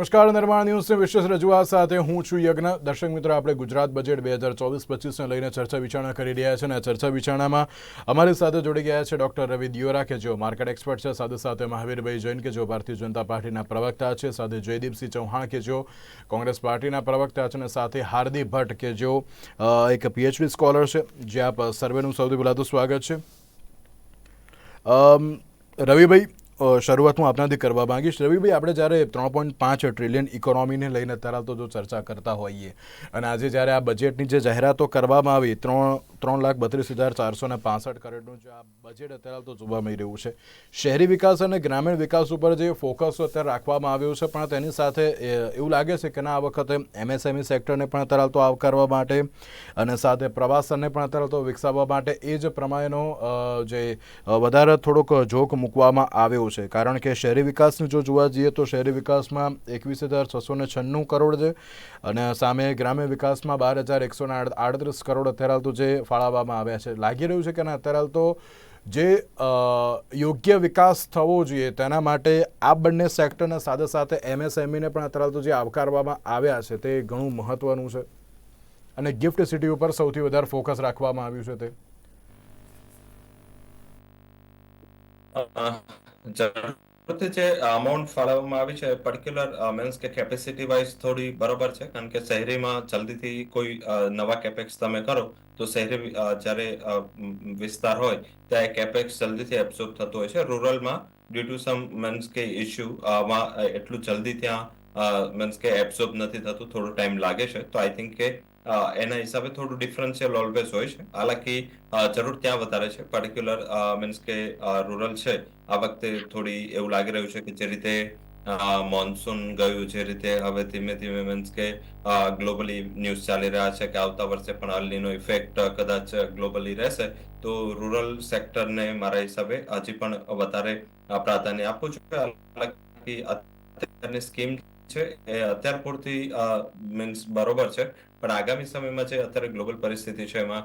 નમસ્કાર, નિર્માણ ન્યૂઝની વિશેષ રજૂઆત સાથે હું છું યજ્ઞ. દર્શક મિત્રો, આપણે ગુજરાત બજેટ બે હજાર ચોવીસ પચીસને લઈને ચર્ચા વિચારણા કરી રહ્યા છે અને ચર્ચા વિચારણામાં અમારી સાથે જોડી ગયા છે ડોક્ટર રવિ દિયોરા, કે જેઓ માર્કેટ એક્સપર્ટ છે. સાથે સાથે મહાવીરભાઈ જૈન, કે જેઓ ભારતીય જનતા પાર્ટીના પ્રવક્તા છે. સાથે જયદીપસિંહ ચૌહાણ, કે જેઓ કોંગ્રેસ પાર્ટીના પ્રવક્તા છે. અને સાથે હાર્દિક ભટ્ટ, કે જેઓ એક પીએચડી સ્કોલર છે. જે આપ સર્વેનું સૌથી પહેલાં તો સ્વાગત છે. રવિભાઈ શરૂઆત હું આપનાથી કરવા માંગીશ. રવિભાઈ, આપણે જ્યારે ત્રણ પોઈન્ટ પાંચ ટ્રિલિયન ઇકોનોમીને લઈને અત્યારે તો જો ચર્ચા કરતા હોઈએ અને આજે જ્યારે આ બજેટની જે જાહેરાતો કરવામાં આવી, ત્રણ ત્રણ લાખ બત્રીસ હજાર ચારસો ને પાસઠ કરોડનું જે આ બજેટ અત્યારે તો જોવા મળી રહ્યું છે. શહેરી વિકાસ અને ગ્રામીણ વિકાસ ઉપર જે ફોકસ અત્યારે રાખવામાં આવ્યું છે, પણ તેની સાથે એવું લાગે છે કે ના, આ વખતે એમએસએમઈ સેક્ટરને પણ અત્યારે તો આવકારવા માટે અને સાથે પ્રવાસનને પણ અત્યારે તો વિકસાવવા માટે એ જ પ્રમાણેનો જે વધારે થોડોક જોક મૂકવામાં આવ્યો છે. કારણ કે શહેરી વિકાસનું જો જોવા જઈએ તો શહેરી વિકાસમાં એકવીસ હજાર છસો ને છન્નું કરોડ છે અને સામે ગ્રામ્ય વિકાસમાં બાર હજાર એકસો ને આડ- આડત્રીસ કરોડ અત્યારે હાલ તો જે ફાળવવામાં આવ્યા છે. લાગી રહ્યું છે કે ના? અત્યારે હાલ તો જે યોગ્ય વિકાસ થવો જોઈએ તેના માટે આ બંને સેક્ટરના સાથે સાથે એમએસએમઈને પણ અત્યારે તો જે આવકારવામાં આવ્યા છે તે ઘણું મહત્વનું છે. અને ગિફ્ટ સિટી ઉપર સૌથી વધારે ફોકસ રાખવામાં આવ્યું છે તે. જરૂરથી જે અમાઉન્ટ ફાળવવામાં આવી છે પર્ટિક્યુલર મીન્સ કે કેપેસિટી વાઇઝ થોડી બરોબર છે, કારણ કે શહેરીમાં જલ્દીથી કોઈ નવા કેપેક્સ તમે કરો, તો શહેરી જ્યારે વિસ્તાર હોય, ત્યાં કેપેક્સ જલ્દીથી એબ્સોર્બ થતો હોય છે. રૂરલમાં ડ્યુ ટુ સમ મીન્સ કે ઇશ્યુ એટલું જલ્દી ત્યાં મીન્સ કે એબ્સોર્બ નથી થતું, થોડો ટાઈમ લાગે છે. તો આઈ થિંક કે એના હિસાબે થોડું ડિફરન્શિયલ ઓલવેઝ હોય છે. હાલાકી જરૂર ત્યાં વધારે છે. પર્ટિક્યુલર મીન્સ કે રૂરલ છે. આ વખતે થોડી એવું લાગી રહ્યું છે કે જે રીતે મોન્સૂન ગયું, જે રીતે હવે ધીમે ધીમે મીન્સ કે ગ્લોબલી ન્યૂઝ ચાલી રહ્યા છે કે આવતા વર્ષે પણ અલનીનો ઇફેક્ટ કદાચ ગ્લોબલી રહેશે. તો રૂરલ સેક્ટરને મારા હિસાબે હજી પણ વધારે પ્રાધાન્ય આપવું જોઈએ અત્યારની સ્કીમ છે એ અત્યાર પૂરતી મીન્સ બરોબર છે. પણ આગામી સમયમાં જે અત્યારે ગ્લોબલ પરિસ્થિતિ છે એમાં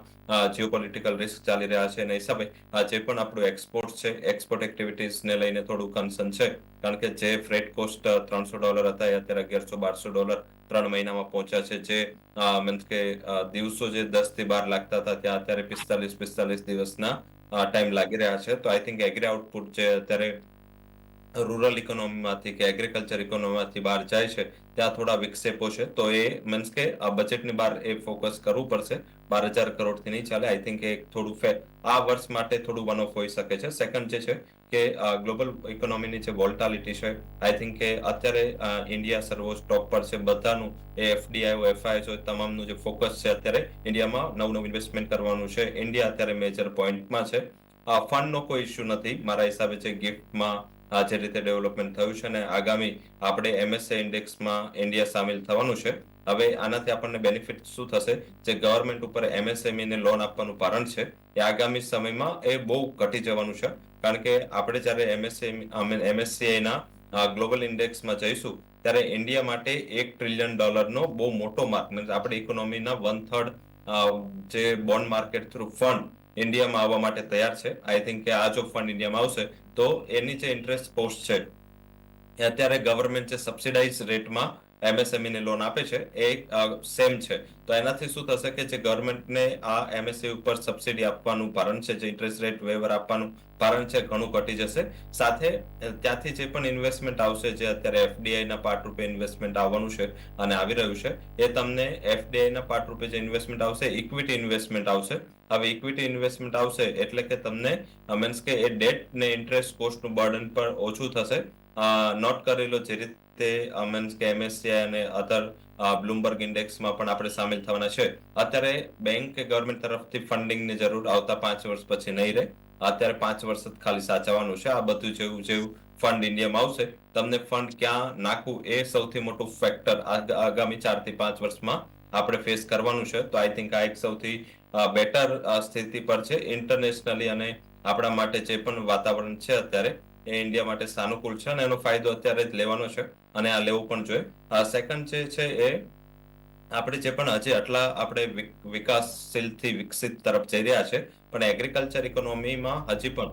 જીઓપોલિટિકલ રિસ્ક ચાલી રહ્યા છે. એના હિસાબે જે પણ આપણું એક્સપોર્ટ છે એક્સપોર્ટ એક્ટિવિટીઝને લઈને થોડું કન્સર્ન છે. કારણ કે જે ફ્રેટ કોસ્ટ ત્રણસો ડોલર હતા, એ અત્યારે અગિયારસો, બારસો ડોલર ત્રણ મહિનામાં પહોંચ્યા છે. જે મીન્સ કે દિવસો જે દસથી બાર લાગતા હતા, ત્યાં અત્યારે પિસ્તાલીસ પિસ્તાલીસ દિવસના ટાઈમ લાગી રહ્યા છે. તો આઈ થિંક એગ્રી આઉટપુટ જે અત્યારે રૂરલ ઇકોનોમીમાંથી કે એગ્રીકલ્ચર ઇકોનોમીમાંથી બહાર જાય છે, ત્યાં થોડા વિક્ષેપો છે. તો એ મીન્સ કે આ બજેટની બહાર એ ફોકસ કરવું પડશે. બાર હજાર કરોડથી નહીં ચાલે. આઈ થિંક એ થોડું ફે આ વર્ષ માટે થોડું વન ઓફ હોઈ શકે છે. સેકન્ડ જે છે કે ગ્લોબલ ઇકોનોમીની જે વોલ્ટાલિટી છે આઈ થિંક કે અત્યારે ઇન્ડિયા સર્વોચ્ચ ટોપ પર છે. બધાનું, એ એફડીઆઈ હોય એફઆઈ હોય તમામનું જે ફોકસ છે અત્યારે ઇન્ડિયામાં નવું નવું ઇન્વેસ્ટમેન્ટ કરવાનું છે. ઇન્ડિયા અત્યારે મેજર પોઈન્ટમાં છે. ફંડનો કોઈ ઇસ્યુ નથી. મારા હિસાબે છે ગિફ્ટમાં આ જે રીતે ડેવલપમેન્ટ થયું છે અને આગામી આપણે એમએસએ ઇન્ડેક્સમાં ઇન્ડિયા સામેલ થવાનું છે. હવે આનાથી આપણને બેનિફિટ શું થશે? જે ગવર્મેન્ટ ઉપર એમએસએમઈને લોન આપવાનું કારણ છે એ આગામી સમયમાં એ બહુ ઘટી જવાનું છે. કારણ કે આપણે જ્યારે MSME I mean MSCI global ઇન્ડેક્સમાં જઈશું, ત્યારે ઇન્ડિયા માટે એક ટ્રિલિયન ડોલરનો બહુ મોટો માર્ક મીન્સ આપણે ઇકોનોમીના વન થર્ડ જે બોન્ડ માર્કેટ થ્રુ ફંડ ઇન્ડિયામાં આવવા માટે તૈયાર છે. આઈ થિંક કે આ જો ફંડ ઇન્ડિયામાં આવશે. તો એની જે ઇન્ટરેસ્ટ પોસ્ટ છે અત્યારે ગવર્મેન્ટ જે સબસિડાઇઝ રેટમાં એમએસએમઈ ને લોન આપે છે, એ સેમ છે. તો એનાથી શું થશે કે જે ગવર્મેન્ટને આ એમએસએ ઉપર સબસિડી આપવાનું કારણ છે, જે ઇન્ટરેસ્ટ રેટ વેવર આપવાનું કારણ છે, ઘણું ઘટી જશે. સાથે ત્યાંથી જે પણ ઇન્વેસ્ટમેન્ટ આવશે, જે અત્યારે એફડીઆઈ ના પાર્ટ રૂપે ઇન્વેસ્ટમેન્ટ આવવાનું છે અને આવી રહ્યું છે, એ તમને એફડીઆઈ ના પાર્ટ રૂપે જે ઇન્વેસ્ટમેન્ટ આવશે ઇક્વિટી ઇન્વેસ્ટમેન્ટ આવશે. હવે ઇક્વિટી ઇન્વેસ્ટમેન્ટ આવશે એટલે કે તમને મીન્સ કે એ ડેટ ને ઇન્ટરેસ્ટ કોસ્ટનું બર્ડન પણ ઓછું થશે. નોટ કરેલો જે રીતે મીન્સ કે એમએસસીઆઈ અને અધર બ્લુમબર્ગ ઇન્ડેક્સમાં પણ આપણે સામેલ થવાના છે. અત્યારે બેંક કે ગવર્મેન્ટ તરફથી ફંડિંગની જરૂર આવતા પાંચ વર્ષ પછી નહીં રહે. અત્યારે પાંચ વર્ષ જ ખાલી સાચવવાનું છે. આ બધું જેવું જેવું ફંડ ઇન્ડિયામાં આવશે. તમને ફંડ ક્યાં નાખવું એ સૌથી મોટું ફેક્ટર આગામી ચારથી પાંચ વર્ષમાં આપણે ફેસ કરવાનું છે. તો આઈ થિંક આ એક સૌથી બેટર સ્થિતિ પર છે. ઇન્ટરનેશનલી અને આપણા માટે જે પણ વાતાવરણ છે અત્યારે એ ઇન્ડિયા માટે સાનુકૂળ છે અને એનો ફાયદો અત્યારે જ લેવાનો છે અને આ લેવું પણ જોઈએ. આ સેકન્ડ જે છે એ આપણે જે પણ હજી આટલા આપણે વિકાસશીલથી વિકસિત તરફ જઈ રહ્યા છે, પણ એગ્રીકલ્ચર ઇકોનોમીમાં હજી પણ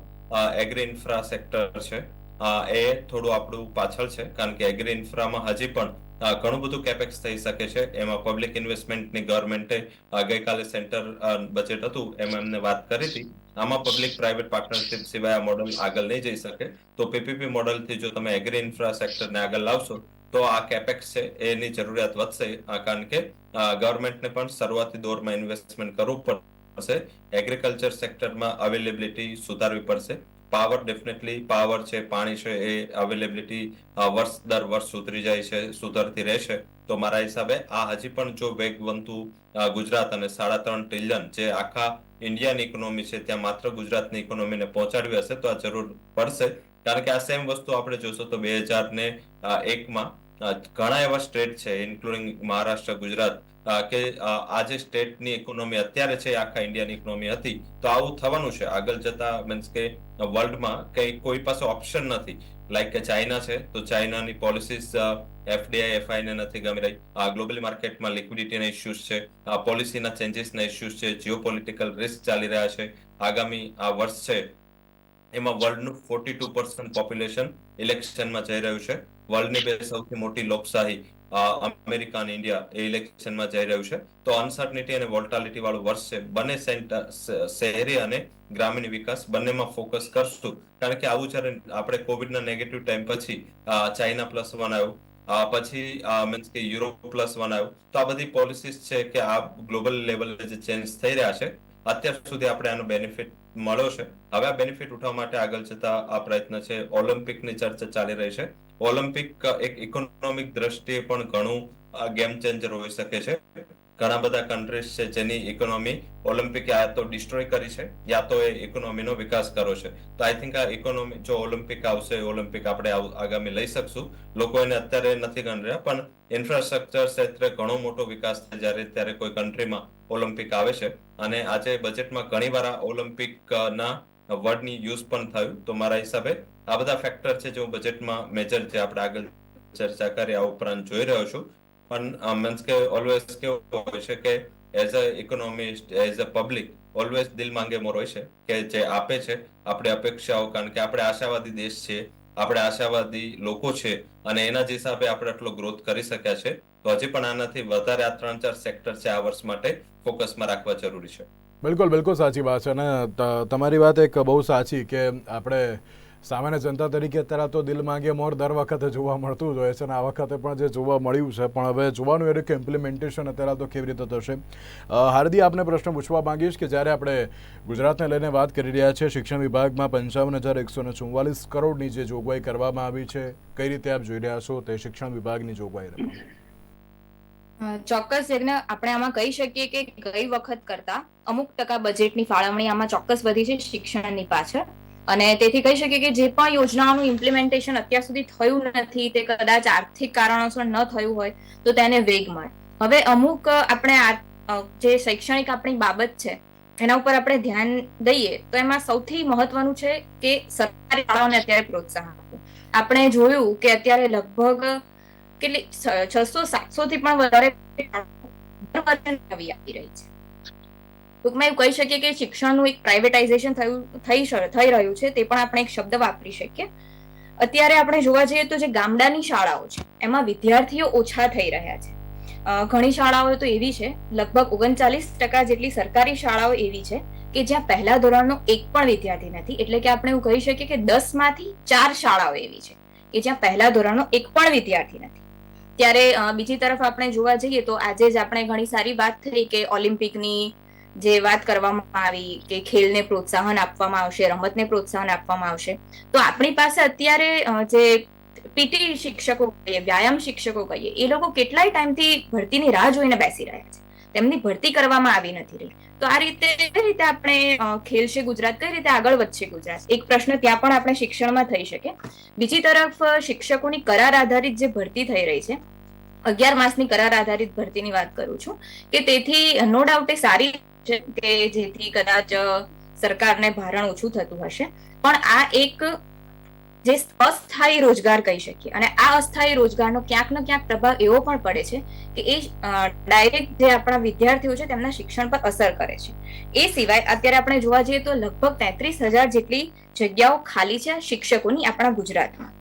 એગ્રી ઇન્ફ્રા સેક્ટર છે એ થોડું આપણું પાછળ છે, કારણ કે એગ્રી ઇન્ફ્રામાં હજી પણ ઘણું બધું કેપેક્સ થઈ શકે છે. એમાં પબ્લિક ઇન્વેસ્ટમેન્ટની ગવર્મેન્ટે ગઈકાલે સેન્ટર બજેટ હતું, એમાં એમને વાત કરી હતી. આમાં પબ્લિક પ્રાઇવેટ પાર્ટનરશિપ સિવાય આ મોડલ આગળ નહીં જઈ શકે. તો પીપીપી મોડલથી જો તમે એગ્રી ઇન્ફ્રા સેક્ટરને આગળ લાવશો, તો આ કેપેક્સ છે, એની જરૂરિયાત વધશે. કારણ કે ગવર્મેન્ટને પણ શરૂઆતી દોરમાં ઇન્વેસ્ટમેન્ટ કરવું પડશે. એગ્રીકલ્ચર સેક્ટરમાં અવેલેબિલિટી સુધારવી પડશે. પાવર ડેફિનેટલી પાવર છે, પાણી છે, એ અવેલેબિલિટી વર્ષ દર વર્ષ સુધરી જાય છે, સુધરતી રહેશે. તો મારા હિસાબે આ હજી પણ જો વેગ બનતું ગુજરાત અને સાડા ત્રણ ટ્રિલિયન જે આખા ઇન્ડિયાની ઇકોનોમી છે, ત્યાં માત્ર ગુજરાતની ઇકોનોમીને પહોંચાડવી હશે તો આ જરૂર પડશે. કારણ કે આ સેમ વસ્તુ આપણે જોશો તો બે હજાર ને એકમાં ઘણા એવા સ્ટેટ છે ઇન્ક્લુડિંગ મહારાષ્ટ્ર, ગુજરાત કે આજે સ્ટેટની ઇકોનોમી અત્યારે છે, આખા ઇન્ડિયાની ઇકોનોમી હતી, તો આવું થવાનું છે. આગળ જતા મીન્સ કે વર્લ્ડમાં કઈ કોઈ પાસે ઓપ્શન નથી. લાઈક કે ચાઇના છે, તો ચાઇનાની પોલિસીસ એફડીઆઈ એફઆઈ ને નથી ગમી રહી. ગ્લોબલ માર્કેટમાં લિક્વિડિટીના ઇસ્યુઝ છે, આ પોલિસીના ચેન્જીસના ઇસ્યુઝ છે જીઓપોલિટિકલ રિસ્ક ચાલી રહ્યા છે. આગામી આ વર્ષ છે, એમાં વર્લ્ડનું ફોર્ટી ટુ પર્સન્ટ પોપ્યુલેશન ઇલેક્શનમાં જઈ રહ્યું છે. વર્લ્ડની બે સૌથી મોટી લોકશાહી અમેરિકા અને ઇન્ડિયા એ ઇલેક્શનમાં જઈ રહ્યું છે. તો અનસર્ટનિટી અને વોલ્ટાલિટી વાળું વર્ષ છે. બંને શહેરી અને ગ્રામીણ વિકાસ બંનેમાં ફોકસ કરશું. કારણ કે આવું જ્યારે આપણે કોવિડના નેગેટિવ ટાઈમ પછી ચાઇના પ્લસ વન આવ્યું. પછી મીન્સ કે યુરોપ પ્લસ વન આવ્યું. તો આ બધી પોલિસીસ છે કે આ ગ્લોબલ લેવલે જે ચેન્જ થઈ રહ્યા છે. અત્યાર સુધી આપણે આનો બેનિફિટ મળ્યો છે. હવે આ બેનિફિટ ઉઠાવવા માટે આગળ જતા આ પ્રયત્ન છે. ઓલિમ્પિકની ચર્ચા ચાલી રહી છે. ઓલિમ્પિક એક ઇકોનોમિક દ્રષ્ટિએ પણ ઘણું ગેમ ચેન્જર હોઈ શકે છે. ઘણા બધા કન્ટ્રીઝ છે જેની ઇકોનોમી ઓલિમ્પિક યા તો ડિસ્ટ્રોય કરી છે, યા તો એ ઇકોનોમીનો વિકાસ કર્યો છે. તો આઈ થિંક આ ઇકોનોમી જો ઓલિમ્પિક આવશે ઓલિમ્પિક આપણે આગામી લઈ શકશું. લોકો એને અત્યારે નથી ગણી રહ્યા, પણ ઇન્ફ્રાસ્ટ્રક્ચર ક્ષેત્રે ઘણો મોટો વિકાસ થાય જ્યારે ત્યારે કોઈ કન્ટ્રીમાં ઓલિમ્પિક આવે છે. અને આજે બજેટમાં ઘણી વાર આ ઓલિમ્પિક વર્ડની યુઝ પણ થયું. તો મારા હિસાબે આ બધા ફેક્ટર છે જે હું બજેટમાં મેજર જે આપણે આગળ ચર્ચા કરી, આ ઉપરાંત જોઈ રહ્યો છું. પણ મીન્સ કે ઓલવેઝ કેવું હોય છે કે as a economist as a public always દિલ માંગે મોર હોય છે કે જે આપે છે, આપણે અપેક્ષાઓ, કારણ કે આપણે આશાવાદી દેશ છે, આપણે આશાવાદી લોકો છે અને એના જ હિસાબે આપણે આટલો ગ્રોથ કરી શક્યા છે, તો હજી પણ આનાથી વધારે આ ત્રણ ચાર સેક્ટર છે આ વર્ષ માટે ફોકસમાં રાખવા જરૂરી છે. બિલકુલ બિલકુલ સાચી વાત છે અને તમારી વાત એક બહુ સાચી કે આપણે સામાન્ય જનતા તરીકે અત્યારે તો દિલ માંગે મોર દર વખતે જોવા મળતું જ હોય છે અને આ વખતે પણ જે જોવા મળ્યું છે, પણ હવે જોવાનું એ કે ઇમ્પ્લિમેન્ટેશન અત્યારે તો કેવી રીતે થશે. હાર્દી આપને પ્રશ્ન પૂછવા માંગીશ કે જ્યારે આપણે ગુજરાતને લઈને વાત કરી રહ્યા છીએ, શિક્ષણ વિભાગમાં પંચાવન હજાર એકસો ને ચુમ્વાલીસ કરોડની જે જોગવાઈ કરવામાં આવી છે, કઈ રીતે આપ જોઈ રહ્યા છો તે શિક્ષણ વિભાગની જોગવાઈ ચોક્કસ એટલે આપણે આમાં કહી શકીએ કે ગઈ વખત કરતા અમુક ટકા બજેટની ફાળવણી આમાં ચોક્કસ વધી છે શિક્ષણની પાછળ. અને તેથી કહી શકીએ કે જે પણ યોજનાઓનું ઇમ્પ્લિમેન્ટેશન અત્યાર સુધી થયું નથી, તે કદાચ આર્થિક કારણોસર ન થયું હોય, તો તેને વેગ મળે. હવે અમુક આપણે જે શૈક્ષણિક આપણી બાબત છે, એના ઉપર આપણે ધ્યાન દઈએ, તો એમાં સૌથી મહત્વનું છે કે સરકારી શાળાઓને અત્યારે પ્રોત્સાહન આપવું. આપણે જોયું કે અત્યારે લગભગ કેટલી છસો સાતસો થી પણ વધારે આવી રહી છે. ટૂંકમાં એવું કહી શકીએ કે શિક્ષણનું એક પ્રાઇવેટાઇઝેશન થયું, થઈ થઈ રહ્યું છે, તે પણ આપણે એક શબ્દ વાપરી શકીએ. અત્યારે આપણે જોવા જઈએ તો જે ગામડાની શાળાઓ છે, એમાં વિદ્યાર્થીઓ ઓછા થઈ રહ્યા છે. ઘણી શાળાઓ તો એવી છે, લગભગ ઓગણચાલીસ ટકા જેટલી સરકારી શાળાઓ એવી છે કે જ્યાં પહેલા ધોરણનો એક પણ વિદ્યાર્થી નથી. એટલે કે આપણે એવું કહી શકીએ કે દસમાંથી ચાર શાળાઓ એવી છે કે જ્યાં પહેલા ધોરણનો એક પણ વિદ્યાર્થી નથી. ત્યારે બીજી તરફ આપણે જોવા જઈએ તો આજે જ આપણે ઘણી સારી વાત થઈ કે ઓલિમ્પિકની જે વાત કરવામાં આવી કે ખેલને પ્રોત્સાહન આપવામાં આવશે, રમતને પ્રોત્સાહન આપવામાં આવશે, તો આપણી પાસે અત્યારે જે પીટી શિક્ષકો કહીએ, વ્યાયામ શિક્ષકો કહીએ, એ લોકો કેટલાય ટાઈમથી ભરતીની રાહ જોઈને બેસી રહ્યા છે. તેમની ભરતી કરવામાં આવી નથી રહી. તો આ રીતે કઈ રીતે આપણે ખેલશે ગુજરાત, કઈ રીતે આગળ વધશે ગુજરાત? એક પ્રશ્ન ત્યાં પણ આપણે શિક્ષણમાં થઈ શકે. બીજી તરફ શિક્ષકોની કરાર આધારિત જે ભરતી થઈ રહી છે, અગિયાર માસની કરાર આધારિત ભરતીની વાત કરું છું, કે તેથી નો ડાઉટ એ સારી કે જેથી કદાચ સરકારને ભારણ ઓછું થતું હશે. પણ આ એક જે અસ્થાયી રોજગાર કહી શકીએ. અને આ અસ્થાયી રોજગારનો ક્યાંક ને ક્યાંક પ્રભાવ એવો પણ પડે છે કે એ ડાયરેક્ટ જે આપણા વિદ્યાર્થીઓ છે તેમના શિક્ષણ પર અસર કરે છે. એ સિવાય અત્યારે આપણે જોવા જઈએ તો લગભગ તેત્રીસ હજાર જેટલી જગ્યાઓ ખાલી છે શિક્ષકોની આપણા ગુજરાતમાં.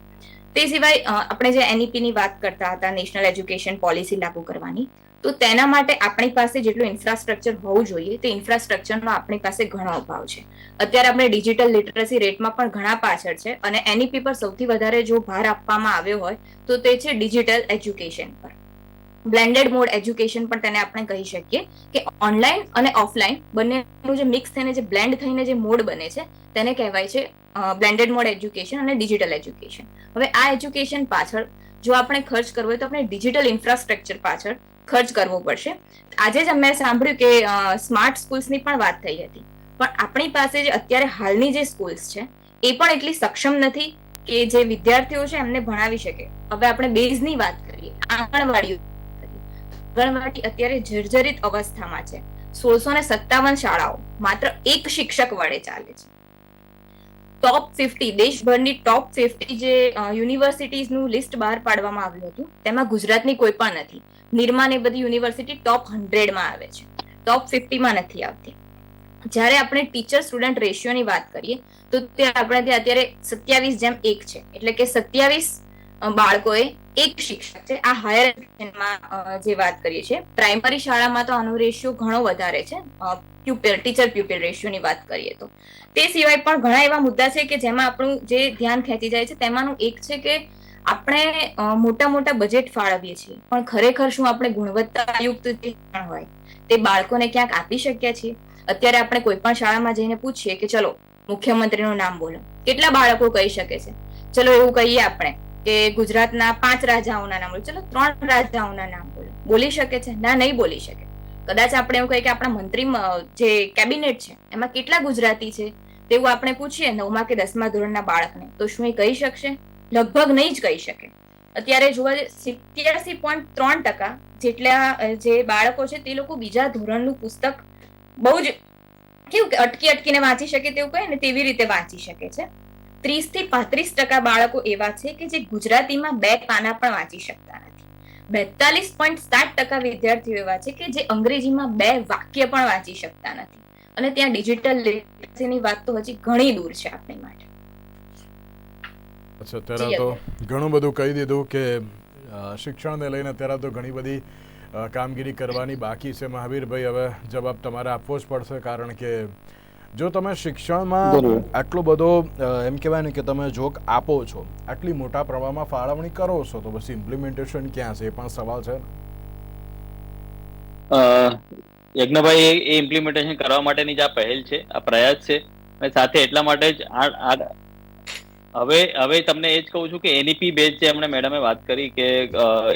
તે સિવાય આપણે જે એનઈપી ની વાત કરતા હતા નેશનલ એજ્યુકેશન પોલિસી લાગુ કરવાની. તો તેના માટે આપણી પાસે જેટલું ઇન્ફ્રાસ્ટ્રક્ચર હોવું જોઈએ, તે ઇન્ફ્રાસ્ટ્રક્ચરનો આપણી પાસે ઘણો અભાવ છે. અત્યારે આપણે ડિજિટલ લિટરસી રેટમાં પણ ઘણા પાછળ છે અને એનઈપી પર સૌથી વધારે જો ભાર આપવામાં આવ્યો હોય, તો તે છે ડિજિટલ એજ્યુકેશન પર. બ્લેન્ડેડ મોડ એજ્યુકેશન પણ તેને આપણે કહી શકીએ કે ઓનલાઈન અને ઓફલાઈન બંનેનું જે મિક્સ થઈને જે બ્લેન્ડ થઈને જે મોડ બને છે, તેને કહેવાય છે બ્લેન્ડેડ મોડ એજ્યુકેશન અને ડિજિટલ એજ્યુકેશન હવે આ એજ્યુકેશન પાછળ જો આપણે ખર્ચ કરવો હોય તો આપણે ડિજિટલ ઇન્ફ્રાસ્ટ્રક્ચર પાછળ ખર્ચ કરવો પડશે. આજે જ મેં સાંભળ્યું કે સ્માર્ટ સ્કૂલ્સની પણ વાત થઈ હતી. પણ આપણી પાસે જે અત્યારે હાલની જે સ્કૂલ્સ છે, એ પણ એટલી સક્ષમ નથી કે જે વિદ્યાર્થીઓ છે એમને ભણાવી શકે. હવે આપણે બેઝની વાત કરીએ આંગણવાડીઓ આંગણવાડી અત્યારે જર્જરિત અવસ્થામાં છે. સોળસો ને સત્તાવન શાળાઓ માત્ર એક શિક્ષક વડે ચાલે છે. ટોપ ફિફ્ટી દેશભરની ટોપ ફિફ્ટી જે યુનિવર્સિટીઝનું લિસ્ટ બહાર પાડવામાં આવ્યું હતું, તેમાં ગુજરાતની કોઈ પણ નથી. નિરમા એ બધી યુનિવર્સિટી ટોપ હંડ્રેડમાં આવે છે. ટોપ ફિફ્ટીમાં નથી આવતી. જ્યારે આપણે ટીચર સ્ટુડન્ટ રેશિયોની વાત કરીએ, તો તે આપણે ત્યાં અત્યારે સત્યાવીસ જેમ એક છે. એટલે કે સત્યાવીસ બાળકોએ એક શિક્ષક છે. આ હાયર એજ્યુકેશનમાં જે વાત કરીએ છીએ પ્રાઇમરી શાળામાં તો આનો રેશિયો ઘણો વધારે છે. પ્યુપેલ ટીચર પ્યુપેલ રેશિયોની વાત કરીએ તો. તે સિવાય પણ ઘણા એવા મુદ્દા છે કે જેમાં આપણું જે ધ્યાન ખેંચી જાય છે, તેમાંનું એક છે કે આપણે મોટા મોટા બજેટ ફાળવીએ છીએ. પણ ખરેખર શું આપણે ગુણવત્તાયુક્ત જે શિક્ષણ હોય, તે બાળકોને ક્યાંક આપી શક્યા છીએ? અત્યારે આપણે કોઈ પણ શાળામાં જઈને પૂછીએ કે ચલો, મુખ્યમંત્રીનું નામ બોલો. કેટલા બાળકો કહી શકે છે? ચલો એવું કહીએ આપણે કે ગુજરાતના પાંચ રાજાઓના નામ બોલો. ચલો, ત્રણ રાજાઓના નામ બોલો. બોલી શકે છે? ના, નહીં બોલી શકે. કદાચ આપણે એવું કહીએ કે આપણા મંત્રી જે કેબિનેટ છે, એમાં કેટલા ગુજરાતી છે? તેવું આપણે પૂછીએ નવમા કે દસમા ધોરણના બાળકને. તો શું એ કહી શકશે? લગભગ નહીં જ કહી શકે. અત્યારે જોવા સિત્યાસી પોઈન્ટ ત્રણ ટકા જેટલા જે બાળકો છે તે લોકો બીજા ધોરણનું પુસ્તક બહુ જ કેવું કે અટકી અટકીને વાંચી શકે તેવું કહે ને તેવી રીતે વાંચી શકે છે. ત્રીસથી પાંત્રીસ ટકા બાળકો એવા છે કે જે ગુજરાતીમાં બે પાના પણ વાંચી શકતા નથી. બેતાલીસ પોઈન્ટ સાત ટકા વિદ્યાર્થીઓ એવા છે કે જે અંગ્રેજીમાં બે વાક્ય પણ વાંચી શકતા નથી. અને ત્યાં ડિજિટલ લિટરસીની વાત તો હજી ઘણી દૂર છે આપણી માટે. અચ્છા અત્યારે તો ઘણું બધું કહી દીધું કે શિક્ષણને લઈને અત્યારે તો ઘણી બધી કામગીરી કરવાની બાકી છે. મહાવીરભાઈ હવે જવાબ તમારે આપવો જ પડશે કારણ કે જો તમે શિક્ષણમાં આટલો બધો એમ કહેવાય ને કે તમે જોક આપો છો આટલી મોટા પ્રમાણમાં ફાળવણી કરો છો તો પછી ઇમ્પ્લિમેન્ટેશન ક્યાં છે? એ પણ સવાલ છે યજ્ઞભાઈ એ- એ ઇમ્પ્લિમેન્ટેશન કરવા માટેની જે આ પહેલ છે આ પ્રયાસ છે. અને સાથે એટલા માટે જ આ આ- હવે હવે તમને એ જ કહું છું કે એનઈપી બેઝ જે હમણાં મેડમે વાત કરી કે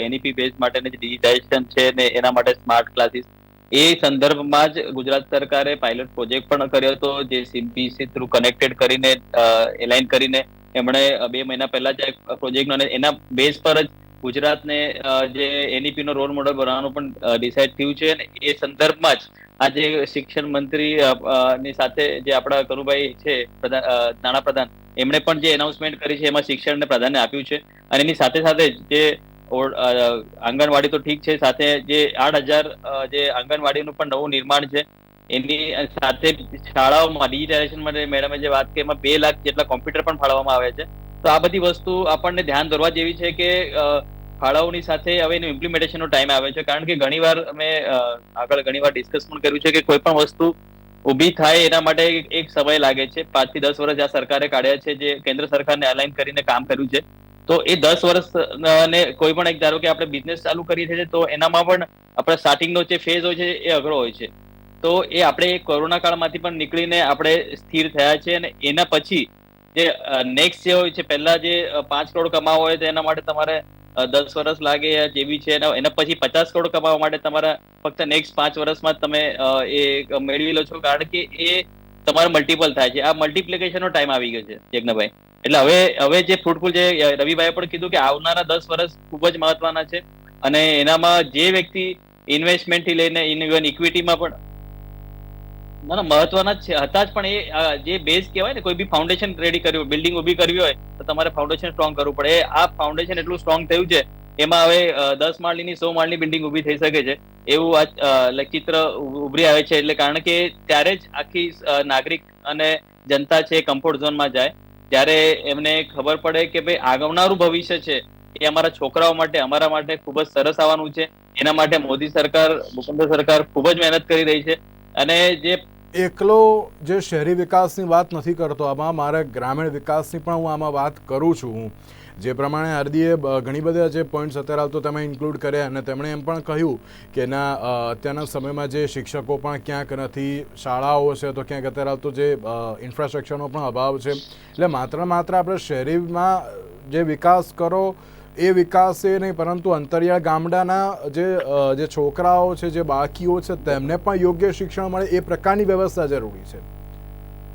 એનઈપી બેઝ માટેની જે ડિજિટાઇઝેશન છે ને એના માટે સ્માર્ટ ક્લાસીસ એ સંદર્ભમાં જ ગુજરાત સરકારે પાયલટ પ્રોજેક્ટ પણ કર્યો હતો, જે સીબીસી થ્રુ કનેક્ટેડ કરીને એલાઇન કરીને એમણે બે મહિના પહેલા જ પ્રોજેક્ટ અને એના બેઝ પર જ ગુજરાતને જે એનઈપી નો રોલ મોડલ બનાવવાનું પણ ડિસાઇડ થયું છે અને એ સંદર્ભમાં જ આજે શિક્ષણ મંત્રી ની સાથે જે આપણા કરુભાઈ છે, પ્રધાન નાણાપ્રધાન એમણે પણ જે એનાઉન્સમેન્ટ કરી છે, એમાં શિક્ષણને પ્રાધાન્ય આપ્યું છે. અને એની સાથે સાથે જે આંગણવાડી તો ઠીક છે, સાથે જે આઠ હજાર જે આંગણવાડીનું પણ નવું નિર્માણ છે, એની સાથે શાળાઓમાં ડિજિટાઇઝેશન માટે મેડમે જે વાત કરી, એમાં બે લાખ જેટલા કોમ્પ્યુટર પણ ફાળવવામાં આવે છે. તો આ બધી વસ્તુ આપણને ધ્યાન દોરવા જેવી છે કે શાળાઓની સાથે હવે એનું ઇમ્પ્લિમેન્ટેશનનો ટાઈમ આવે છે. કારણ કે ઘણીવાર અમે આગળ ઘણીવાર ડિસ્કસ પણ કર્યું છે કે કોઈ પણ વસ્તુ ઊભી થાય એના માટે એક- સમય લાગે છે. પાંચથી દસ વર્ષ આ સરકારે કાઢ્યા છે, જે કેન્દ્ર સરકારને અલાઇન કરીને કામ કર્યું છે, તો એ દસ વર્ષ ને કોઈ પણ એક ધારો કે આપણે બિઝનેસ ચાલુ કરીએ છીએ, તો એનામાં પણ આપણે સ્ટાર્ટિંગનો જે ફેઝ હોય છે, એ અઘરો હોય છે. તો એ આપણે કોરોના કાળમાંથી પણ નીકળીને આપણે સ્થિર થયા છે અને એના પછી જે નેક્સ્ટ જે હોય છે, પહેલા જે પાંચ કરોડ કમાવા હોય તો એના માટે તમારે દસ વર્ષ લાગે જેવી છે એના પછી પચાસ કરોડ કમાવા માટે તમારા ફક્ત નેક્સ્ટ પાંચ વર્ષમાં તમે એ મેળવી લો છો. કારણ કે એ તમારે મલ્ટિપલ થાય છે. આ મલ્ટિપ્લિકેશનનો ટાઈમ આવી ગયો છે યજ્ઞભાઈ એટલે હવે હવે જે ફ્રૂટફુલ જે રવિભાઈએ પણ કીધું કે આવનારા દસ વર્ષ ખૂબ જ મહત્વના છે. અને એનામાં જે વ્યક્તિ ઇન્વેસ્ટમેન્ટથી લઈને ઇવન ઇક્વિટીમાં પણ ના ના, મહત્વના જ છે. હતા જ પણ એ જે બેઝ કહેવાય ને, કોઈ બી ફાઉન્ડેશન રેડી કર્યું બિલ્ડિંગ ઊભી કરવી હોય, તો તમારે ફાઉન્ડેશન સ્ટ્રોંગ કરવું પડે. આ ફાઉન્ડેશન એટલું સ્ટ્રોંગ થયું છે એમાં હવે દસ માળની, સો માળની બિલ્ડિંગ ઊભી થઈ શકે છે. એવું આ ચિત્ર ઉભરી આવે છે. એટલે કારણ કે ત્યારે જ આખી નાગરિક અને જનતા છે કમ્ફર્ટ ઝોનમાં જાય. ત્યારે એમને ખબર પડે કે ભાઈ આગળનારું ભવિષ્ય છે એ અમારા છોકરાઓ માટે, અમારા માટે ખૂબ જ સરસ આવવાનું છે. એના માટે મોદી સરકાર, ભૂપેન્દ્ર સરકાર ખૂબ જ મહેનત કરી રહી છે. અને જે એકલો જે શહેરી વિકાસની વાત નથી કરતો, આમાં મારે ગ્રામીણ વિકાસની પણ હું આમાં વાત કરું છું. હું જે પ્રમાણે હાર્દીએ ઘણી બધા જે પોઈન્ટ્સ અત્યારે આવતો તમે ઇન્ક્લુડ કર્યા અને તેમણે એમ પણ કહ્યું કે ના અત્યારના સમયમાં જે શિક્ષકો પણ ક્યાંક નથી, શાળાઓ છે તો ક્યાંક અત્યારે આવતો જે ઇન્ફ્રાસ્ટ્રક્ચરનો પણ અભાવ છે. એટલે માત્ર માત્ર આપણે શહેરીમાં જે વિકાસ કરો, એ વિકાસ એ નહીં, પરંતુ અંતરિયાળ ગામડાના જે જે છોકરાઓ છે, જે બાળકીઓ છે, તેમને પણ યોગ્ય શિક્ષણ મળે, એ પ્રકારની વ્યવસ્થા જરૂરી છે.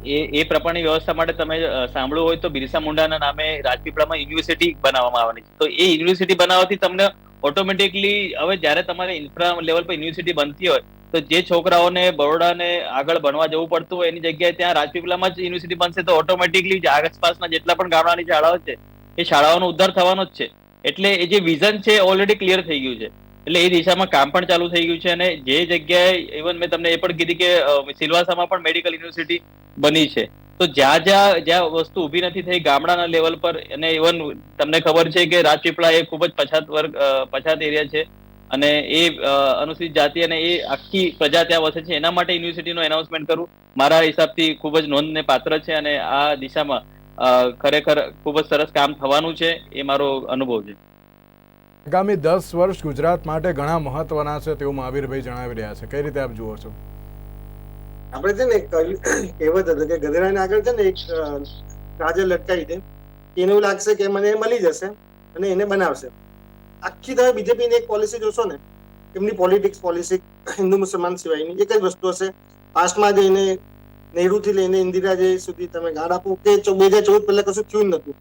એ એ પ્રકારની વ્યવસ્થા માટે તમે સાંભળ્યું હોય તો બિરસા મુંડાના નામે રાજપીપળામાં યુનિવર્સિટી બનાવવામાં આવવાની છે. તો એ યુનિવર્સિટી બનાવવાથી તમને ઓટોમેટિકલી હવે જ્યારે તમારે ઇન્ફ્રા લેવલ પર યુનિવર્સિટી બનતી હોય, તો જે છોકરાઓને બરોડાને આગળ ભણવા જવું પડતું હોય, એની જગ્યાએ ત્યાં રાજપીપળામાં જ યુનિવર્સિટી બનશે, તો ઓટોમેટિકલી આસપાસના જેટલા પણ ગામડાની શાળાઓ છે, એ શાળાઓનો ઉદ્ધાર થવાનો જ છે. એટલે એ જે વિઝન છે ઓલરેડી ક્લિયર થઈ ગયું છે. એટલે એ દિશામાં કામ પણ ચાલુ થઈ ગયું છે અને જે જગ્યાએ ઇવન મેં તમને એ પણ કીધી કે સિલવાસામાં પણ મેડિકલ યુનિવર્સિટી બની છે. તો જ્યાં જ્યાં જ્યાં વસ્તુ ઊભી નથી થઈ ગામડાના લેવલ પર અને ઇવન તમને ખબર છે કે રાજપીપળા એ ખૂબ જ પછાત વર્ગ પછાત એરિયા છે અને એ અનુસૂચિત જાતિ અને એ આખી પ્રજા ત્યાં વસે છે. એના માટે યુનિવર્સિટીનું એનાઉન્સમેન્ટ કરવું મારા હિસાબથી ખૂબ જ નોંધને પાત્ર છે અને આ દિશામાં ખરેખર ખૂબ જ સરસ કામ થવાનું છે. એ મારો અનુભવ છે. આગામી દસ વર્ષ ગુજરાત માટે ઘણા મહત્વના છે તેવું મહાવીરભાઈ જણાવી રહ્યા છે. કઈ રીતે આપ જુઓ છો? આપણે છે ને કહેવત હતું કે ગધેડાને આગળ છે ને એક અ, લટકાવી દે. એને એવું લાગશે કે મને મળી જશે અને એને બનાવશે. આખી તમે બીજેપીની એક પોલિસી જોશો ને એમની પોલિટિક્સ પોલિસી હિન્દુ મુસલમાન સિવાયની એક જ વસ્તુ હશે. પાસ્ટમાં જઈને નેહરુથી લઈને ઇન્દિરાજી સુધી તમે ગાળ આપો. કે બે હજાર ચૌદ પહેલા કશું થયું જ નતું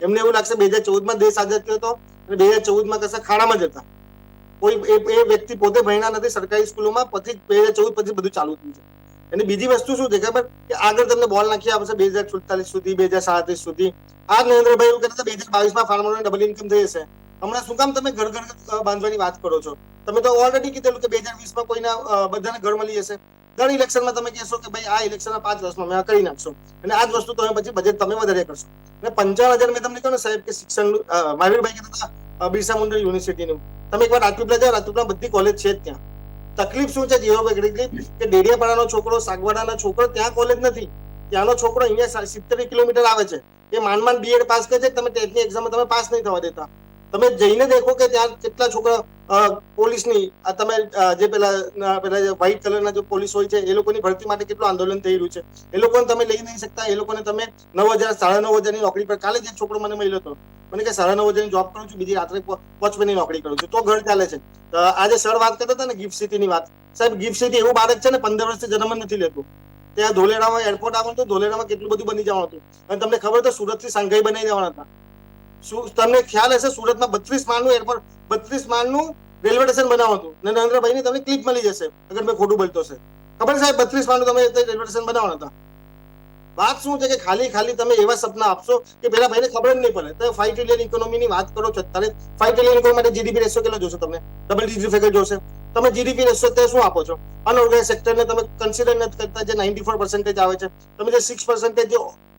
એમને એવું લાગશે બે હજાર ચૌદમાં દેશ આઝાદ થયો હતો બે હજાર ચૌદમાં કશા ખાડામાં જ હતા. કોઈ એ વ્યક્તિ પોતે ભણ્યા નથી, સરકારી સ્કૂલોમાં, પછી બે હજાર ચૌદ પછી બધું ચાલુ થયું છે. અને બીજી વસ્તુ શું છે ખબર? કે આગળ તમને બોલ નાખી આપશે બે હજાર સુડતાલીસ સુધી, બે હજાર સાડત્રીસ સુધી. આ નરેન્દ્રભાઈ એવું કહેતા બે હજાર બાવીસમાં ફાર્મરોને ડબલ ઇન્કમ થઈ જશે હમણાં શું કામ તમે ઘર ઘર બાંધવાની વાત કરો છો? તમે તો ઓલરેડી કીધેલું કે બે હજાર વીસમાં કોઈના બધાને ઘર મળી જશે. દર ઇલેક્શનમાં તમે કહેશો કે ભાઈ આ ઇલેક્શનના પાંચ વર્ષમાં મેં આ કરી નાખશો. અને આ જ વસ્તુ તમે પછી બજેટ તમે વધારે કરશો. અને પંચાવન હજાર મેં તમને કહ્યું સાહેબ કે શિક્ષણ મહાવીરભાઈ કહેતા હતા બિરસા મુંડા યુનિવર્સિટીનું તમે એકવાર રાજપીપળા જાઓ રાજપીપળા બધી કોલેજ છે જ ત્યાં. તકલીફ શું છે જીવાભાઈ કે ડેડિયાપાડાનો છોકરો, સાગવાડાનો છોકરો ત્યાં કોલેજ નથી. ત્યાંનો છોકરો અહીંયા સિત્તેર કિલોમીટર આવે છે. એ માન માંડ બીએડ પાસ કરે છે, તમે ટેટની એક્ઝામમાં તમે પાસ નહીં થવા દેતા. તમે જઈને દેખો કે ત્યાં કેટલા છોકરા પોલીસની, આ તમે જે પેલા પેલા વ્હાઈટ કલરના જે પોલીસ હોય છે, એ લોકોની ભરતી માટે કેટલું આંદોલન થઈ રહ્યું છે? એ લોકોને તમે લઈ નહીં શકતા, એ લોકોને તમે નવ હજાર, સાડા નવ હજારની નોકરી પર, કાલે જે છોકરો મને મળ્યો હતો, મને કે સાડા નવ હજારની જોબ કરું છું, બીજી રાત્રે વોચમેનની નોકરી કરું છું. તો ઘર ચાલે છે. આજે સર વાત કરતા હતા ને ગિફ્ટ સિટીની વાત. સાહેબ ગિફ્ટ સિટી એવું બાળક છે ને, પંદર વર્ષથી જન્મ નથી લેતું. ત્યાં ધોલેરામાં એરપોર્ટ આવવાનું તો ધોલેરામાં કેટલું બધું બની જવાનું હતું. અને તમને ખબર તો, સુરતથી સંઘાઈ બનાવી દેવાના હતા. તમને ખ્યાલ હશે, સુરતમાં બત્રીસ માળનું એરપોર્ટ બત્રીસ માળનું રેલવે સ્ટેશન બનાવવાનું હતું. ને નરેન્દ્રભાઈની તમને ક્લિપ મળી જશે, અગર મેં ખોટું બોલતો હશે. ખબર છે સાહેબ, બત્રીસ માળનું તમે રેલવે સ્ટેશન બનાવવાના હતા. વાત શું છે કે ખાલી ખાલી તમે એવા સપના આપશો કે પેલા ભાઈને ખબર જ નહીં પડે. તો ફાઈવ ટ્રિલિયન ઇકોનોમીની વાત કરો છો અત્યારે ફાઈવ ટ્રિલિયન ઇકોનોમી માટે જીડીપી રેશિયો કેટલો જોશો તમને ડબલ ડિજિટ ફિગર જોશે. તમે જીડીપી રેશિયો તે શું આપો છો? અનઓર્ગેનાઇઝ સેક્ટરને તમે કન્સિડર નથી કરતા જે નાઇન્ટી ફોર પર્સન્ટેજ આવે છે. તમે જે સિક્સ પર્સન્ટેજ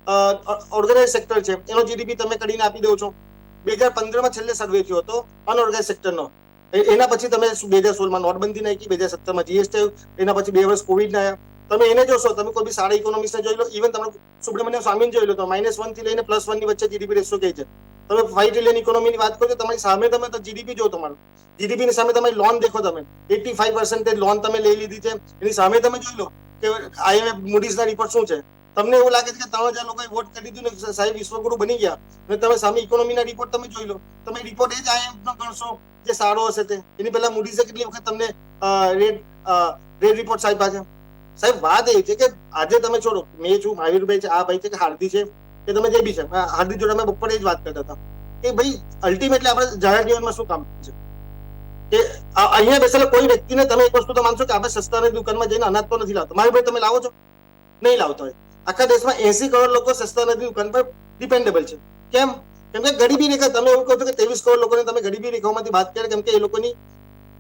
ઓર્ગેનાઇઝ સેક્ટર છે. એનો જીડીપી તમે કરીને આપી દો છો. બે હજાર પંદરમાં છેલ્લે સર્વે થયો હતો અનઓર્ગેનાઇઝ સેક્ટરનો એના પછી તમે બે હજાર સોળમાં નોટબંધી નાખી, બે હજાર સત્તરમાં જીએસટી એના પછી બે વર્ષ કોવિડ આવ્યા. તમે એને જોશો, તમે કોઈ બી સારા ઇકોનોમિક્સને જોઈ લો ઇવન તમે સુબ્રમણ્યમ સ્વામી જોઈ લો, તો માઇનસ વનથી લઈને પ્લસ વનની વચ્ચે જીડીપી રેશિયો કહે છે? તમે ફાઈવ ટ્રિલિયન ઇકોનોમીની વાત કરો તમારી સામે તમે તો જીડીપી જો તમારું. જીડીપી ની સામે તમારી લોન દેખો તમે. એટી ફાઈવ પર્સન્ટેજ લોન તમે લઈ લીધી છે. એની સામે તમે જોઈ લો કે આઈએમએફ મુડીઝ ના રિપોર્ટ શું છે? તમને એવું લાગે છે કે ત્રણ હજાર લોકોએ વોટ કરી દીધું ને સાહેબ વિશ્વગુરુ બની ગયા. અને તમે સામે ઇકોનોમીના રિપોર્ટ તમે જોઈ લો. તમે રિપોર્ટ એ જ આઈએમએફ નો ગણશો જે સારો હશે તે. એની પહેલા મૂડીઝે કેટલી વખત તમને રેડ રેડ રિપોર્ટ સાહેબ પાસે સાહેબ, વાત એ છે કે આજે તમે છોડો, મેં છું, મહાવીરભાઈ છે, આ ભાઈ છે કે હાર્દી છે, કે તમે જે બી છે હાર્દી જોડે અમે બપોરે જ વાત કરતા હતા. કે ભાઈ અલ્ટિમેટલી આપણે જાહેર જીવનમાં શું કામ છે? કે અહીંયા બેસેલા કોઈ વ્યક્તિને તમે એક વસ્તુ તો માનશો કે આપણે સસ્તાની દુકાનમાં જઈને અનાજ તો નથી લાવતો. મારી ભાઈ તમે લાવો છો? નહીં લાવતો હોય. આખા દેશમાં એસી કરોડ લોકો સસ્તા નથી દુકાન પર ડિપેન્ડેબલ છે. કેમ? કેમ કે ગરીબી રેખા તમે એવું કહો છો કે ત્રેવીસ કરોડ લોકોને તમે ગરીબી રેખામાંથી વાત કરે કેમ કે એ લોકોની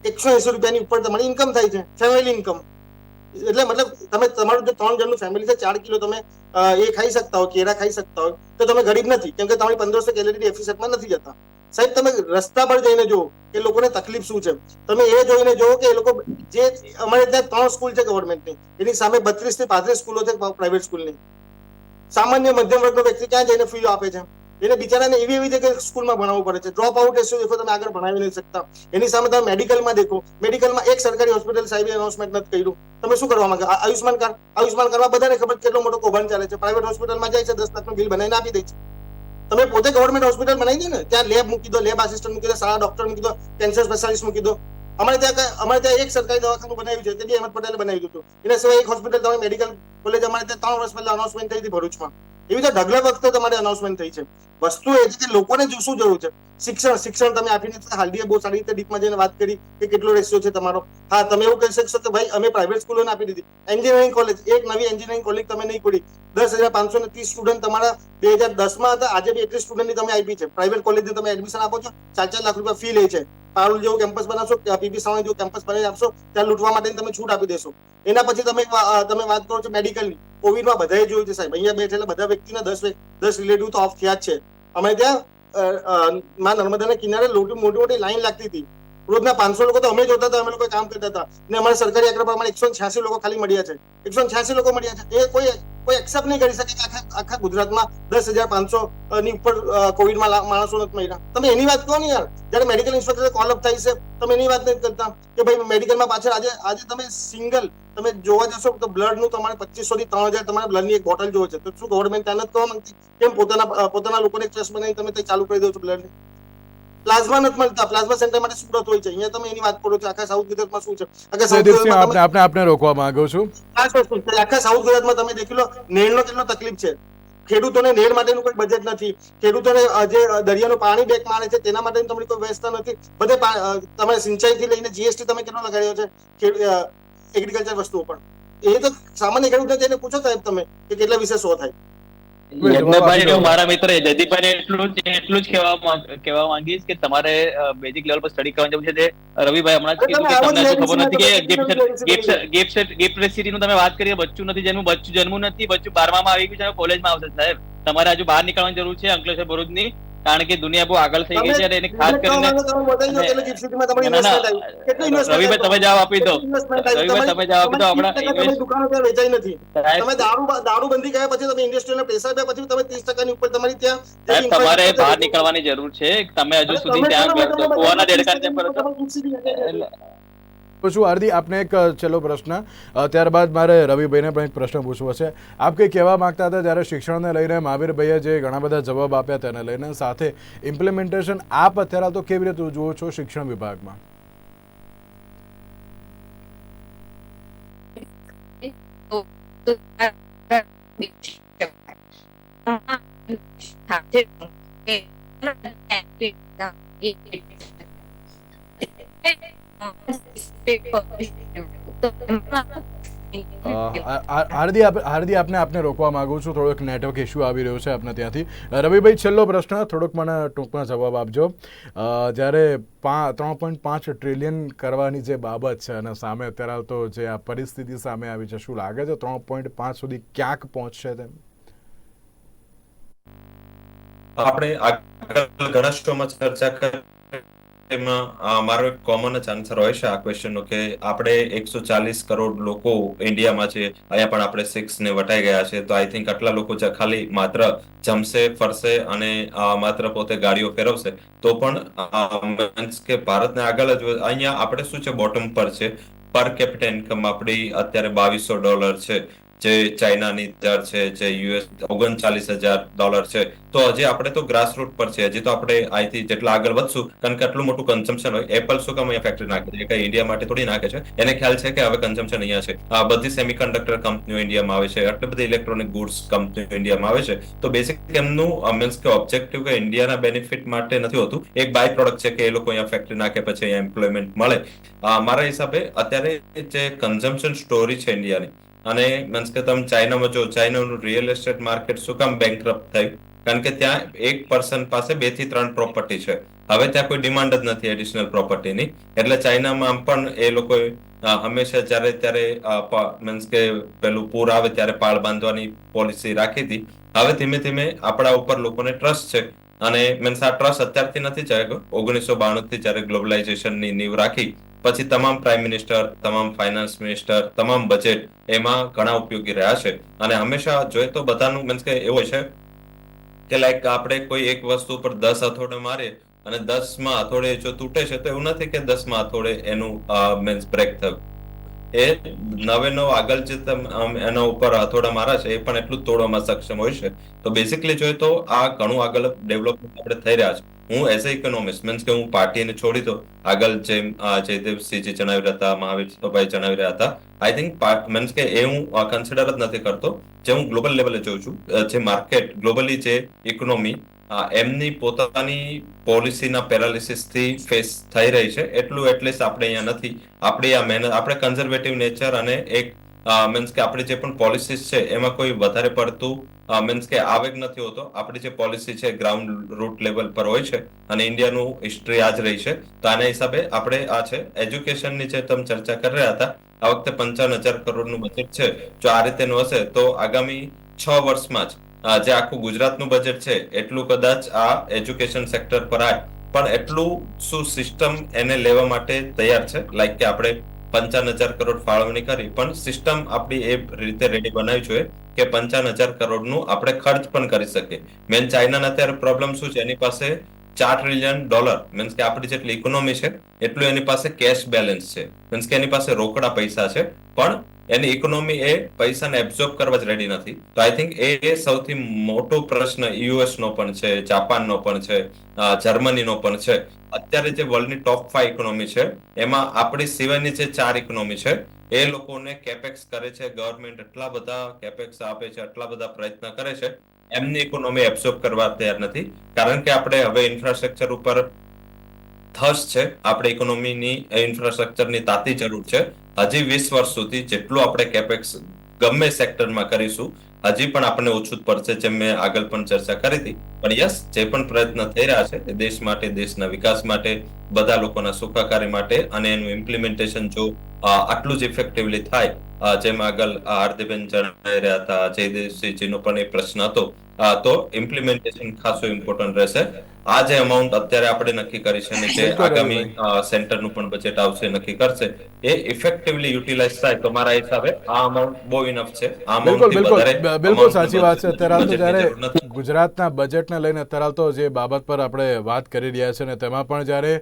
એકસો એસી રૂપિયાની ઉપર તમારી ઇન્કમ થાય છે ફેમિલી ઇન્કમ એટલે મતલબ તમે તમારું જે ત્રણ જણનું ફેમિલી છે, ચાર કિલો તમે એ ખાઈ શકતા હો કેરા ખાઈ શકતા હો તો તમે ગરીબ નથી. કેમ કે તમારી પંદરસો કેલરી ડેફિસિટમાં નથી જતા. સાહેબ, તમે રસ્તા પર જઈને જુઓ કે લોકોને તકલીફ શું છે. તમે એ જોઈને જુઓ કે એ લોકો જે અમારે ત્યાં ત્રણ સ્કૂલ છે ગવર્મેન્ટની એની સામે બત્રીસથી પાંત્રીસ સ્કૂલો છે પ્રાઇવેટ સ્કૂલની સામાન્ય મધ્યમ વર્ગનો વ્યક્તિ ક્યાં જઈને ફી આપે છે? એને બિચારાને એવી એવી જગ્યાએ સ્કૂલમાં ભણાવવું પડે છે. ડ્રોપ આઉટ રેશિયો દેખો, તમે આગળ ભણાવી નહીં શકતા. એની સામે તમે મેડિકલમાં દેખો. મેડિકલમાં એક સરકારી હોસ્પિટલ સાહેબે એનાઉન્સમેન્ટ નથી કર્યું. તમે શું કરવા માંગો? આયુષ્માન કાર્ડ? આયુષ્માન કાર્ડમાં બધાને ખબર કેટલો મોટો કૌભાંડ ચાલે છે. પ્રાઇવેટ હોસ્પિટલમાં જાય છે, દસ લાખનું બિલ બનાવીને આપી દે છે. તમે પોતે ગવર્મેન્ટ હોસ્પિટલ બનાવી દો ને, ત્યાં લેબ મૂકી દો લેબ આસિસ્ટન્ટ મૂકી દો, સારા ડોક્ટર મૂકી દો કેન્સર સ્પેશિયાલિસ્ટ મૂકી દો. અમારે ત્યાં અમારે ત્યાં એક સરકારી દવાખાનું બનાવ્યું છે, તે બી અહેમદ પટેલે બનાવી દીધું એના સિવાય એક હોસ્પિટલ તમે મેડિકલ કોલેજ અમારે ત્યાં ત્રણ વર્ષ પહેલા અનાઉન્સમેન્ટ થઈ હતી ભરૂચમાં. એવી રીતે ઢગલા વખતે તમારે અનાઉન્સમેન્ટ થઈ છે. વસ્તુ એ છે કે લોકોને જો શું જરૂર છે. શિક્ષણ શિક્ષણ તમે આપીને હાલડીએ બહુ સારી રીતે ડીપમાં જઈને વાત કરી કે કેટલો રેશિયો છે તમારો. હા, તમે એવું કહી શકશો કે ભાઈ અમે પ્રાઇવેટ સ્કૂલોને આપી દીધી. એન્જિનિયરિંગ કોલેજ એક નવી એન્જિનિયરિંગ કોલેજ તમે નહીં ખોલી. દસ હજાર પાંચસો ને ત્રીસ સ્ટુડન્ટ તમારા બે હજાર દસમાં હતા. આજે બી એટલી સ્ટુડન્ટની તમે આપી છે. પ્રાઇવેટ કોલેજને તમે એડમિશન આપો છો. ચાર ચાર લાખ રૂપિયા ફી લે છે. પારુલ જેવું કેમ્પસ બનાવશો પીપી સાવણી જેવું કેમ્પસ બનાવી આપશો, ત્યાં લૂંટવા માટે તમે છૂટ આપી દેશો. એના પછી તમે તમે વાત કરો છો મેડિકલની કોવિડમાં બધાએ જોયું છે સાહેબ. અહીંયા બેઠેલા બધા વ્યક્તિના દસ દસ રિલેટિવ તો ઓફ થયા જ છે. અમે ત્યાં માં નર્મદાના કિનારે મોટી મોટી લાઈન લાગતી હતી. રોજના પાંચસો લોકો તો અમે જોતા હતા, અમે લોકો કામ કરતા હતા. ને અમારા સરકારી આંકડા પ્રમાણે એકસો છ્યાસી લોકો ખાલી મળ્યા છે. એકસો છ્યાસી લોકો મળ્યા છે. એ કોઈ કોઈ એક્સેપ્ટ નહીં કરી શકે કે આખા આખા ગુજરાતમાં દસ હજાર પાંચસો ની ઉપર કોવિડમાં માણસો નથી મળ્યા તમે એની વાત કહો ને યાર. જ્યારે મેડિકલ ઇન્સ્પેક્ટર કોલ અપ થાય છે, તમે એની વાત નથી કરતા કે ભાઈ મેડિકલમાં પાછળ આજે આજે તમે સિંગલ તમે જોવા જશો તો બ્લડનું તમારે પચીસો થી ત્રણ હજાર તમારા બ્લડની એક બોટલ જોવે છે. તો શું ગવર્મેન્ટ ત્યાં નથી કહેવા માંગતી? કેમ પોતાના પોતાના લોકોને ટ્રસ્ટ બનાવી તમે તે ચાલુ કરી દો છો બ્લડ પ્લાઝમા નથી મળતા. પ્લાઝમા સેન્ટર માટે સુરત હોય છે. અહીંયા તમે એની વાત કરો છો આખા સાઉથ ગુજરાતમાં શું છે? આખા સાઉથ ગુજરાતમાં આપણે આપણે રોકવા માંગો છું. આખા સાઉથ ગુજરાતમાં તમે દેખી લો નેણનો કેટલો તકલીફ છે? ખેડૂતોને નેળ માટેનું કોઈ બજેટ નથી. ખેડૂતોને જે દરિયાનું પાણી બેક મારે છે તેના માટે તમારી કોઈ વ્યવસ્થા નથી. બધે તમે સિંચાઈથી લઈને જીએસટી તમે કેટલો લગાડ્યો છે? એગ્રીકલ્ચર વસ્તુઓ પણ. એ તો સામાન્ય ખેડૂતને તેને પૂછો સાહેબ તમે કે કેટલા વિશે શો થાય. મારા મિત્ર જયદીપભાઈ એટલું જ એટલું જ કહેવા કહેવા માંગીશ કે તમારે બેઝિક લેવલ પર સ્ટડી કરવાની જરૂર છે જે રવિભાઈ હમણાં જ કીધું કે તમને શું ખબર નથી કે ગેપ ગિફ્ટ medicine નું તમે વાત કરીએ બચ્ચું નથી જન્મ બચ્ચું જન્મ નથી બચ્ચું બારમામાં આવી ગયું છે કોલેજમાં આવશે સાહેબ. તમારે હજુ બહાર નીકળવાની જરૂર છે અંકલેશ્વર ભરૂચની કારણ કે દુનિયા બહુ આગળ થઈ ગઈ છે અને એને ખાસ કરીને રવિભાઈ તમે જવાબ આપી દો? રવિભાઈ તમે જવાબ આપી દો તમારી હમણાં 30% તમારી દુકાનો ત્યાં વેચાઈ નથી. તમે દારૂ દારૂબંધી ગયા પછી તમે ઇન્ડસ્ટ્રીયલ પ્રેશર આપ્યા પછી તમે ત્રીસ ટકાની ઉપર તમારી ત્યાં તમારે બહાર નીકળવાની જરૂર છે. તમે હજુ સુધી ત્યાં કુવાના દેડકા પૂછું હાર્દિક આપને એક છેલ્લો પ્રશ્ન. ત્યારબાદ મારે રવિભાઈને પણ એક પ્રશ્ન પૂછવો છે. આપ કંઈ કહેવા માગતા હતા ત્યારે શિક્ષણને લઈને મહાવીરભાઈએ જે ઘણા બધા જવાબ આપ્યા તેને લઈને સાથે ઇમ્પ્લિમેન્ટેશન આપ અત્યારે તો કેવી રીતે જુઓ છો શિક્ષણ વિભાગમાં? અ, હાર્દિક આપને આપને રોકવા માંગુ છું. થોડોક નેટવર્ક ઇશ્યુ આવી રહ્યો છે આપને ત્યાંથી. રવિભાઈ, છેલ્લો પ્રશ્ન. થોડોક મને ટૂંકમાં જવાબ આપજો. જ્યારે પા ત્રણ પોઈન્ટ પાંચ ટ્રિલિયન કરવાની જે બાબત છે અને સામે અત્યારે તો જે આ પરિસ્થિતિ સામે આવી છે, શું લાગે છે? ત્રણ પોઈન્ટ પાંચ સુધી ક્યાંક પહોંચશે તેમ? આપણે આગળ ઘણા શોમાં ચર્ચા એમાં મારો એક કોમન જ આન્સર હોય છે આ ક્વેશ્ચનનો કે આપણે એકસો ચાલીસ કરોડ લોકો ઇન્ડિયામાં છે, અહીંયા પણ આપણે સિક્સ ને વટાઈ ગયા છે, તો આઈ થિંક આટલા લોકો ખાલી માત્ર જમશે, ફરશે અને માત્ર પોતે ગાડીઓ ફેરવશે. તો પણ મીન્સ કે ભારતને આગળ જ અહીંયા આપણે શું છે બોટમ પર છે. પર કેપિટા ઇન્કમ આપણી અત્યારે બાવીસો ડોલર છે. જે ચાઇનાની દર છે, જે યુએસ ઓગણચાલીસ હજાર ડોલર છે. તો હજી આપણે તો ગ્રાસરૂટ પર છે હજી તો આપણે અહીંથી જેટલા આગળ વધશું, કારણ કે આટલું મોટું કન્ઝમ્પશન હોય એપલ શું કામ અહીંયા ફેક્ટરી નાખે છે? કઈ ઇન્ડિયા માટે થોડી નાખે છે. એને ખ્યાલ છે કે હવે કન્ઝમ્પશન અહીંયા છે. આ બધી સેમિકન્ડક્ટર કંપનીઓ ઇન્ડિયામાં આવે છે. આટલી બધી ઇલેક્ટ્રોનિક ગુડ્સ કંપનીઓ ઇન્ડિયામાં આવે છે. તો બેસિક એમનું મીન્સ કે ઓબ્જેક્ટિવ કે ઇન્ડિયાના બેનિફિટ માટે નથી હોતું. એક બાય પ્રોડક્ટ છે કે એ લોકો અહીંયા ફેક્ટરી નાખે પછી અહીંયા એમ્પ્લોયમેન્ટ મળે. મારા હિસાબે અત્યારે જે કન્ઝમ્પશન સ્ટોરી છે ઇન્ડિયાની અને મીન્સ કે તમે ચાઇનામાં જો, ચાઇનાનું રિયલ એસ્ટેટ માર્કેટ શું કામ બેંકરપ્ટ થયું? કારણ કે ત્યાં એક પર્સન પાસે બેથી ત્રણ પ્રોપર્ટી છે. હવે ત્યાં કોઈ ડિમાન્ડ જ નથી એડિશનલ પ્રોપર્ટીની એટલે ચાઇનામાં આમ પણ એ લોકો હંમેશા જ્યારે, ત્યારે મીન્સ કે પેલું પૂર આવે ત્યારે પાળ બાંધવાની પોલિસી રાખી હતી. હવે ધીમે ધીમે આપણા ઉપર લોકોને ટ્રસ્ટ છે. અને મીન્સ આ ટ્રસ્ટ અત્યારથી નથી ચાલ્યો ઓગણીસો બાણું થી જ્યારે ગ્લોબલાઇઝેશનની નીવ રાખી પછી તમામ પ્રાઇમ મિનિસ્ટર તમામ ફાઇનાન્સ મિનિસ્ટર તમામ બજેટ એમાં ઘણા ઉપયોગી રહ્યા છે. અને હંમેશા જોઈએ તો બધાનું મીન્સ કે એવો છે કે લાઈક આપણે કોઈ એક વસ્તુ પર દસ હથોડે મારીએ અને દસમાં હથોડે જો તૂટે છે તો એવું નથી કે દસમાં હથોડે એનું મીન્સ બ્રેક થયું. એ નવે નવ આગળ જે એના ઉપર હથોડા મારા છે એ પણ એટલું તોડવામાં સક્ષમ હોય છે. તો બેસિકલી જોઈએ તો આ ઘણું આગળ ડેવલપમેન્ટ આપણે થઈ રહ્યા છે. હું એઝ અ ઇકોનોમિસ્ટ મીન્સ કે હું પાર્ટીને છોડી દો આગળ જેમ જયદેવસિંહજી જણાવી રહ્યા હતા મહાવીરભાઈ જણાવી રહ્યા હતા આઈ થિંક મીન્સ કે એ હું કન્સિડર જ નથી કરતો. જે હું ગ્લોબલ લેવલે જોઉં છું જે માર્કેટ ગ્લોબલી જે ઇકોનોમી એમની પોતાની પોલિસીના પેરાલિસિસથી ફેસ થઈ રહી છે. એટલું એટલીસ્ટ આપણે અહીંયા નથી. આપણે આ મહેનત, આપણે કન્ઝર્વેટિવ નેચર અને એક મીન્સ કે આપણી જે પણ પોલિસીસ છે, એમાં કોઈ વધારે પડતું મીન્સ કે આવેગ નથી હોતો. આપણી જે પોલિસી છે ગ્રાઉન્ડ રૂટ લેવલ પર હોય છે, અને ઇન્ડિયાનું હિસ્ટ્રી આ જ રહી છે. તો આના હિસાબે આપણે આ છે એજ્યુકેશનની જે તમે ચર્ચા કરી રહ્યા હતા, આ વખતે પંચાવન હજાર કરોડનું બજેટ છે. જો આ રીતેનું હશે, તો આગામી છ વર્ષમાં જ જે આખું ગુજરાતનું બજેટ છે, એટલું કદાચ આ એજ્યુકેશન સેક્ટર પર આવે પણ એટલું શું સિસ્ટમ એને લેવા માટે તૈયાર છે? લાઈક કે આપણે પંચાવન હજાર કરોડ ફાળવણી કરી, પણ સિસ્ટમ આપણી એ રીતે રેડી બનાવી જોઈએ કે પંચાવન હજાર કરોડનું આપણે ખર્ચ પણ કરી શકીએ. મેન ચાઇનાના અત્યારે પ્રોબ્લેમ શું છે? એની પાસે ચાર ટ્રિલિયન ડોલર મીન્સ કે આપણી જેટલી ઇકોનોમી છે, એટલું એની પાસે કેશ બેલેન્સ છે. મીન્સ કે એની પાસે રોકડા પૈસા છે. પણ એની ઇકોનોમી એ પૈસાને એબ્ઝોર્બ કરવા જ રેડી નથી. તો આઈ થિંક એ સૌથી મોટો પ્રશ્ન યુએસ નો પણ છે જાપાનનો પણ છે જર્મનીનો પણ છે. અત્યારે જે વર્લ્ડની ટોપ ફાઈવ ઇકોનોમી છે, એમાં આપણી સિવાયની જે ચાર ઇકોનોમી છે, એ લોકોને કેપેક્સ કરે છે ગવર્મેન્ટ એટલા બધા કેપેક્સ આપે છે, એટલા બધા પ્રયત્ન કરે છે, એમની ઇકોનોમી એબ્ઝોર્બ કરવા તૈયાર નથી. કારણ કે આપણે હવે ઇન્ફ્રાસ્ટ્રક્ચર ઉપર થર્સ છે, આપણે ઇકોનોમીની ઇન્ફ્રાસ્ટ્રક્ચરની તાતી જરૂર છે. હજી વીસ વર્ષ સુધી જેટલું આપણે કેપેક્સ ગમે સેક્ટરમાં કરીશું, હજી પણ આપણને ઓછું પડશે જેમ મેં આગળ પણ ચર્ચા કરી હતી. પણ યસ, જે પણ પ્રયત્ન થઈ રહ્યા છે, એ દેશ માટે, દેશના વિકાસ માટે, બધા લોકોના સુખાકારી માટે અને એનું ઇમ્પ્લિમેન્ટેશન જો આટલું જ ઇફેક્ટિવલી થાય. જેમાં આગળ હાર્દિકબેન જણાવી રહ્યા હતા જયદેવસિંહજીનો પણ એ પ્રશ્ન હતો. તો ઇમ્પ્લિમેન્ટેશન ખાસું ઇમ્પોર્ટન્ટ રહેશે. આ જે અમાઉન્ટ અત્યારે આપણે નક્કી કરી છે જે આગામી સેન્ટરનું પણ બજેટ આવશે નક્કી કરશે એ ઇફેક્ટિવલી યુટિલાઇઝ થાય તો મારા હિસાબે? આ અમાઉન્ટ બહુ ઇનફ છે. આ બિલકુલ બિલકુલ. બિલકુલ સાચી વાત છે. અત્યારે તો જ્યારે. ગુજરાતના બજેટને લઈને અત્યારે તો જે બાબત પર આપણે વાત કરી રહ્યા છે ને તેમાં પણ જ્યારે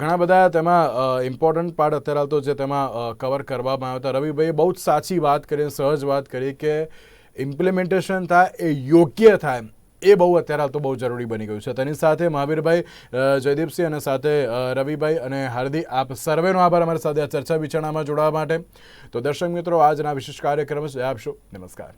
ઘણા બધા તેમાં ઇમ્પોર્ટન્ટ પાર્ટ અત્યારે તો જે તેમાં કવર કરવામાં આવ્યો હતા. રવિભાઈએ બહુ જ સાચી વાત કરી સહજ વાત કરી કે ઇમ્પ્લિમેન્ટેશન થાય એ યોગ્ય થાય એ બહુ અત્યારે હાલ તો બહુ જરૂરી બની ગયું છે. તેની સાથે મહાવીરભાઈ જયદીપસિંહ અને સાથે રવિભાઈ અને હાર્દિક, આપ સર્વેનો આભાર અમારી સાથે આ ચર્ચા વિચારણામાં જોડાવા માટે. તો દર્શક મિત્રો, આજના વિશેષ કાર્યક્રમ છે આપશો નમસ્કાર.